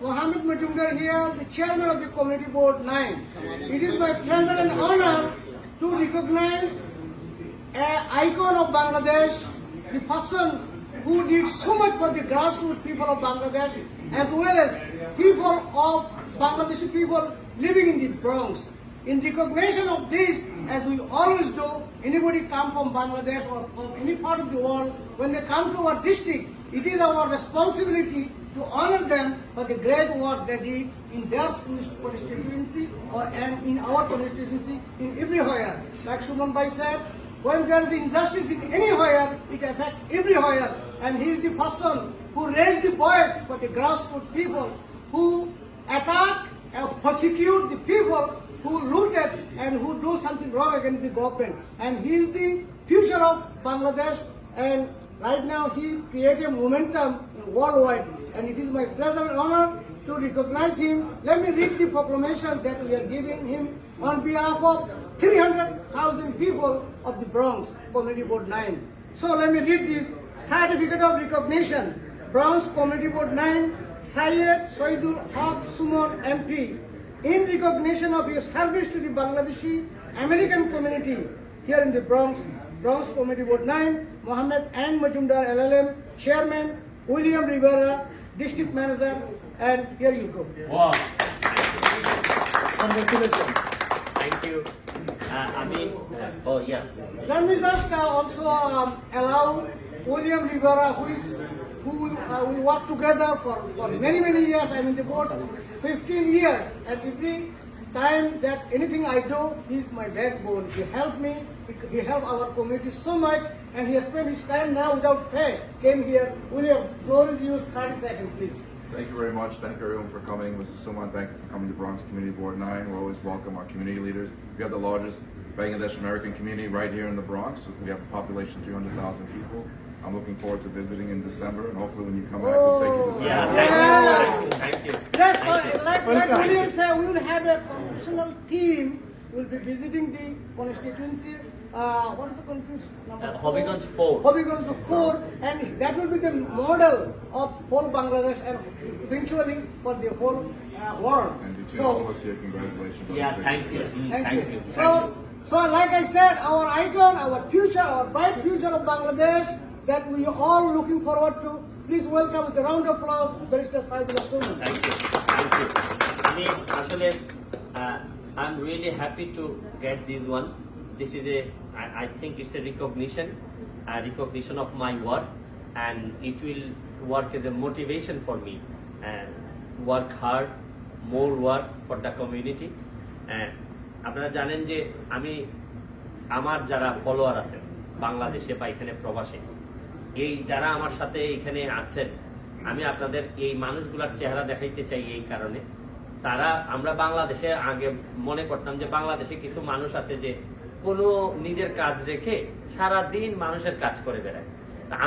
Mohammed Majumdar here, the chairman of the Community Board 9. It is my pleasure and honor to recognize an icon of Bangladesh, the person who did so much for the grassroots people of Bangladesh, as well as people of Bangladeshi people living in the Bronx. In recognition of this, as we always do, anybody come from Bangladesh or from any part of the world, when they come to our district, it is our responsibility to honor them for the great work they did in their constituency or and in our constituency in everywhere. Like Shuman Bhai said, when there is injustice in anywhere, it affects everywhere. And he is the person who raised the voice for the grassroots people who attack and persecute the people who looted and who do something wrong against the government. And he is the future of Bangladesh. And right now he created momentum worldwide. And it is my pleasure and honor to recognize him. Let me read the proclamation that we are giving him on behalf of 300,000 people of the Bronx, Community Board 9. So let me read this certificate of recognition. Bronx Community Board 9, Syed Soidul Haq Sumon MP. In recognition of your service to the Bangladeshi American community here in the Bronx, Bronx Community Board 9, Mohammed N. Majumdar LLM, Chairman, William Rivera, District Manager, and here you go. Wow. Congratulations. Thank you. Uh, I mean, uh, oh yeah. Let me just uh, also um, allow William Rivera, who is who uh, we work together for, for many many years. I'm in the board 15 years, and every time that anything I do, he's my backbone. He helped me. He, he helped our community so much, and he has spent his time now without pay. Came here. William, floor is yours. 30 seconds, please. Thank you very much. Thank you everyone for coming. Mr. Suman, thank you for coming to Bronx Community Board 9. We always welcome our community leaders. We have the largest Bangladesh American community right here in the Bronx. We have a population of 300,000 people. I'm looking forward to visiting in December, and hopefully when you come back, we'll take you to oh, see Yeah. Yes. Thank you. Yes, Thank you. like, like William said, we will have a professional team. We'll be visiting the constituency. Uh, what is the conference number? Uh, 4. 4, and that will be the model of whole Bangladesh and eventually for the whole uh, world. And so, all of us here, congratulations. Yeah, thank you. Thank, thank you. you. So, thank so like I said, our icon, our future, our bright future of Bangladesh that we are all looking forward to. Please welcome with a round of applause, Barrister Saibul Thank you. Thank you. I mean, actually, uh, I'm really happy to get this one. To get this one this is a I think it's a recognition recognition of my work and it will work as a motivation for me work hard more work for the community আপনারা জানেন যে আমি, আমার যারা follower আছেন, বাংলাদেশে বা এখানে প্রবাসে, এই যারা আমার সাথে এখানে আছেন, আমি আপনাদের এই মানুষগুলার চেহারা দেখাইতে চাই এই কারণে। তারা, আমরা বাংলাদেশে আগে মনে করতাম যে বাংলাদেশে কিছু মানুষ আছে যে কোনো নিজের কাজ রেখে সারা দিন মানুষের কাজ করে বেড়ায়।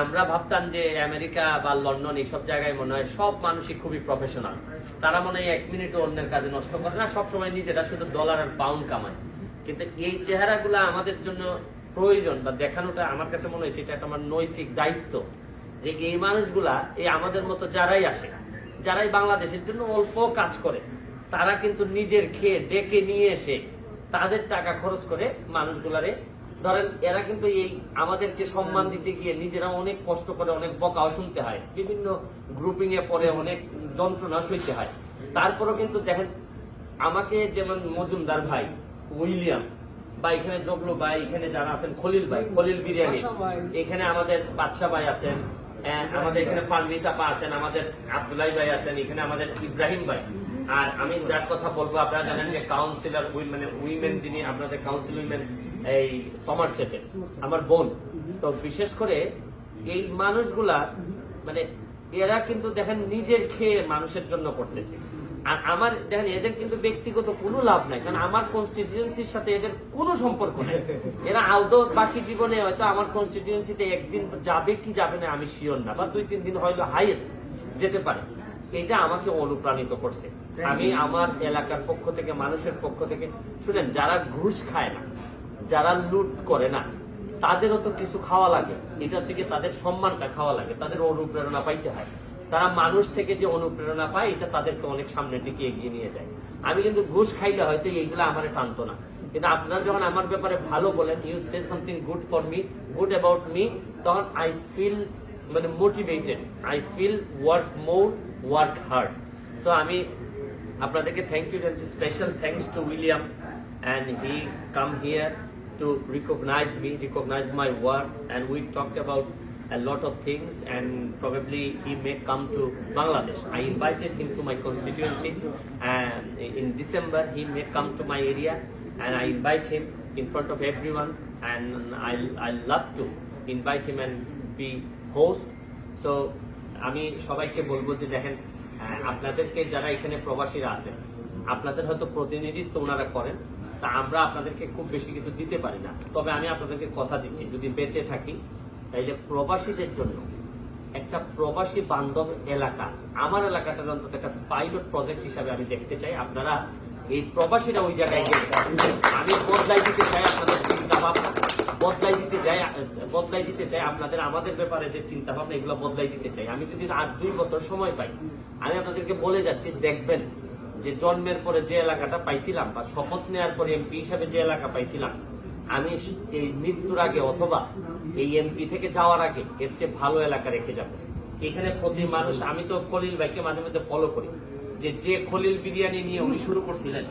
আমরা ভাবতাম যে আমেরিকা বা লন্ডন এইসব জায়গায় মনে হয় সব মানুষই খুবই প্রফেশনাল তারা মনে হয় এক মিনিটও অন্যের কাজে নষ্ট করে না, সবসময় নিজেরা শুধু ডলার আর পাউন্ড কামায়। কিন্তু এই চেহারাগুলো আমাদের জন্য প্রয়োজন বা দেখানোটা আমার কাছে মনে হয় সেটা একটা আমার নৈতিক দায়িত্ব যে এই মানুষগুলা, এই আমাদের মতো যারাই আসে, যারাই বাংলাদেশের জন্য অল্প কাজ করে, তারা কিন্তু নিজের খেয়ে ডেকে নিয়ে এসে তাদের টাকা খরচ করে মানুষগুলারে। ধরেন এরা কিন্তু এই আমাদেরকে সম্মান দিতে গিয়ে নিজেরা অনেক কষ্ট করে অনেক বকাও শুনতে হয়। বিভিন্ন গ্রুপিং এ পরে অনেক যন্ত্রণা সইতে হয়। তারপরও কিন্তু দেখেন আমাকে যেমন মজুমদার ভাই উইলিয়াম বা এখানে জগলু ভাই এখানে যারা আছেন খলিল ভাই খলিল বিরিয়ানি। এখানে আমাদের বাদশা ভাই আছেন আমাদের এখানে পারভিস আপা আছেন আমাদের আব্দুল্লাহ ভাই আছেন এখানে আমাদের ইব্রাহিম ভাই। আর আমি যার কথা বলব, আপনারা জানেন যে কাউন্সিলর মানে উইমেন যিনি, আপনাদের কাউন্সিল উইমেন এই সমার সেটে আমার বোন। তো বিশেষ করে এই মানুষগুলা মানে এরা কিন্তু দেখেন নিজের খেয়ে মানুষের জন্য করতেছে। আর আমার, দেখেন এদের কিন্তু ব্যক্তিগত কোনো লাভ নাই, কারণ আমার কনস্টিটিউয়েন্সির সাথে এদের কোনো সম্পর্ক নেই। এরা আদৌ বাকি জীবনে হয়তো আমার কনস্টিটিউয়েন্সিতে একদিন যাবে কি যাবে না আমি শিওর না, বা দুই তিন দিন হয়তো হাইয়েস্ট যেতে পারে। এটা আমাকে অনুপ্রাণিত করছে। আমি আমার এলাকার পক্ষ থেকে মানুষের পক্ষ থেকে শুনেন যারা ঘুষ খায় না যারা লুট করে না তাদেরও তো কিছু খাওয়া লাগে। এটা হচ্ছে কি তাদের সম্মানটা খাওয়া লাগে তাদের অনুপ্রেরণা পাইতে হয়। তারা মানুষ থেকে যে অনুপ্রেরণা পায় এটা তাদেরকে অনেক সামনের দিকে এগিয়ে নিয়ে যায়। আমি কিন্তু ঘুষ খাইলে হয়তো এইগুলো আমার টানতো না। কিন্তু আপনারা যখন আমার ব্যাপারে ভালো বলেন you say something good for me good about me তখন আই ফিল মানে motivated I feel work more work hard so আমি আপনাদেরকে thank you special thanks to William and he come here to recognize me, recognize my work, and we talked about a lot of things, and probably he may come to Bangladesh. I invited him to my constituency, and in December he may come to my area, and I invite him in front of everyone, and I I love to invite him and be host. So আমি সবাইকে বলব যে দেখেন আপনাদেরকে যারা এখানে প্রবাসীরা আছেন, আপনাদের হয়তো প্রতিনিধিত্ব ওনারা করেন, তা আমরা আপনাদেরকে খুব বেশি কিছু দিতে পারি না তবে আমি আপনাদেরকে কথা দিচ্ছি, যদি বেঁচে থাকি, তাইলে প্রবাসীদের জন্য একটা প্রবাসী বান্ধব এলাকা, আমার এলাকাটার অন্তত একটা পাইলট প্রজেক্ট হিসাবে আমি দেখতে চাই আপনারা এই প্রবাসীরা ওই জায়গায় গেলে আমি বদলাই দিতে চাই আপনাদের চিন্তা ভাবনা বদলাই দিতে চাই বদলাই দিতে চাই আপনাদের, আমাদের ব্যাপারে যে চিন্তা ভাবনা এগুলো বদলাই দিতে চাই। আমি যদি আর দুই বছর সময় পাই, আমি আপনাদেরকে বলে যাচ্ছি, দেখবেন যে জন্মের পরে যে এলাকাটা পাইছিলাম বা শপথ নেওয়ার পরে এমপি হিসাবে যে এলাকা পাইছিলাম, আমি এই মৃত্যুর আগে অথবা এই এমপি থেকে যাওয়ার আগে এর চেয়ে ভালো এলাকা রেখে যাব। এখানে প্রতি মানুষ, আমি তো কলিল ভাইকে মাঝে মধ্যে ফলো করি। যে যে খলিল বিরিয়ানি নিয়ে উনি শুরু করছিলেন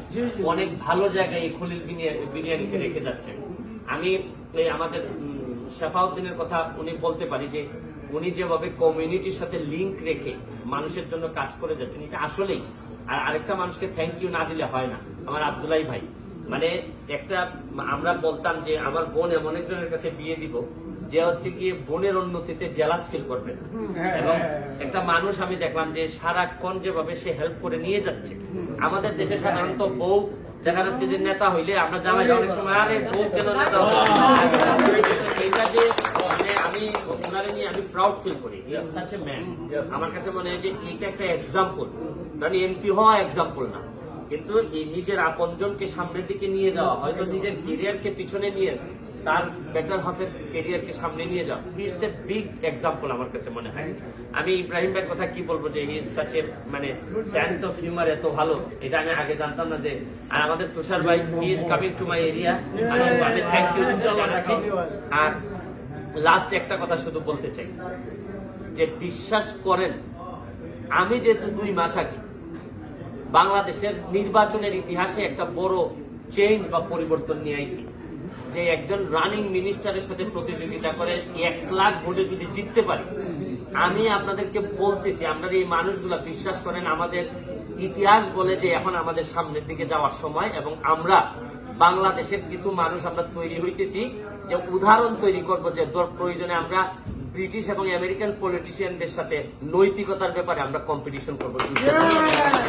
অনেক ভালো জায়গায় এই খলিল বিরিয়ানিকে রেখে যাচ্ছেন। আমি আমাদের শেফাউদ্দিনের কথা উনি বলতে পারি যে উনি যেভাবে কমিউনিটির সাথে লিংক রেখে মানুষের জন্য কাজ করে যাচ্ছেন এটা আসলেই। আর আরেকটা মানুষকে থ্যাংক ইউ না দিলে হয় না। আমার আবদুল্লাই ভাই মানে একটা আমরা বলতাম যে আমার বোন এমন একজনের কাছে বিয়ে দিব যে হচ্ছে গিয়ে বোনের উন্নতিতে জেলাস ফিল করবে না। এবং একটা মানুষ আমি দেখলাম যে সারাক্ষণ যেভাবে সে হেল্প করে নিয়ে যাচ্ছে। আমাদের দেশে সাধারণত বউ দেখা যাচ্ছে যে নেতা হইলে আমরা জামাই অনেক সময় আরে বউ কেন নেতা? এটা যে মানে আমি ওনারে নিয়ে আমি প্রাউড ফিল করি। সাচ এ ম্যান আমার কাছে মনে হয় যে এটা একটা এক্সাম্পল কারণ এমপি হওয়া এক্সাম্পল না। কিন্তু এই নিজের আপনজনকে সামনের দিকে নিয়ে যাওয়া হয়তো নিজের কেরিয়ারকে পিছনে নিয়ে তার বেটার হাফের কেরিয়ারকে সামনে নিয়ে যাওয়া। ইটস এ বিগ এক্সাম্পল আমার কাছে মনে হয়। আমি ইব্রাহিম ভাইয়ের কথা কি বলব যে ইজ সাচ এ মানে সেন্স অফ হিউমার এত ভালো এটা আমি আগে জানতাম না যে আর আমাদের তুষার ভাই is coming to my area আমি থ্যাংক ইউ জানাচ্ছি আর লাস্ট একটা কথা শুধু বলতে চাই যে বিশ্বাস করেন আমি যেহেতু দুই মাস আগে বাংলাদেশের নির্বাচনের ইতিহাসে একটা বড় চেঞ্জ বা পরিবর্তন নিয়ে আইছি। যে একজন রানিং মিনিস্টারের সাথে প্রতিযোগিতা করে এক লাখ ভোটে যদি জিততে পারি, আমি আপনাদেরকে বলতেছি আমরা এই মানুষগুলা বিশ্বাস করেন, আমাদের ইতিহাস বলে যে এখন আমাদের সামনের দিকে যাওয়ার সময় এবং আমরা বাংলাদেশের কিছু মানুষ আমরা তৈরি হইতেছি, যে উদাহরণ তৈরি করব যে প্রয়োজনে আমরা ব্রিটিশ এবং আমেরিকান পলিটিশিয়ানদের সাথে নৈতিকতার ব্যাপারে আমরা কম্পিটিশন করব।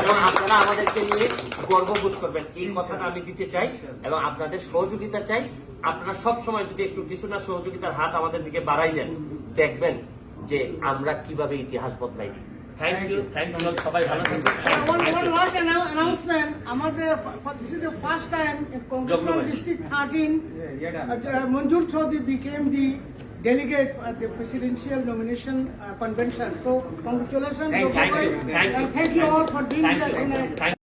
এবং আপনারা আমাদেরকে নিয়ে গর্ববোধ করবেন। এই কথাটা আমি দিতে চাই এবং আপনাদের সহযোগিতা চাই। আপনারা সব সময় যদি একটু কিছু না সহযোগিতার হাত আমাদের দিকে বাড়াই দেন দেখবেন যে আমরা কীভাবে ইতিহাস বদলাই দিই। থ্যাংক ইউ থ্যাংক ইউ সবাই ভালো one, one last announcement. Amader, this is the first time in Congressional District 13, uh, Manjur Chaudhary became the delegate at the presidential nomination uh, convention. So congratulations, Thank- thank you, thank you. And thank you all for being here tonight.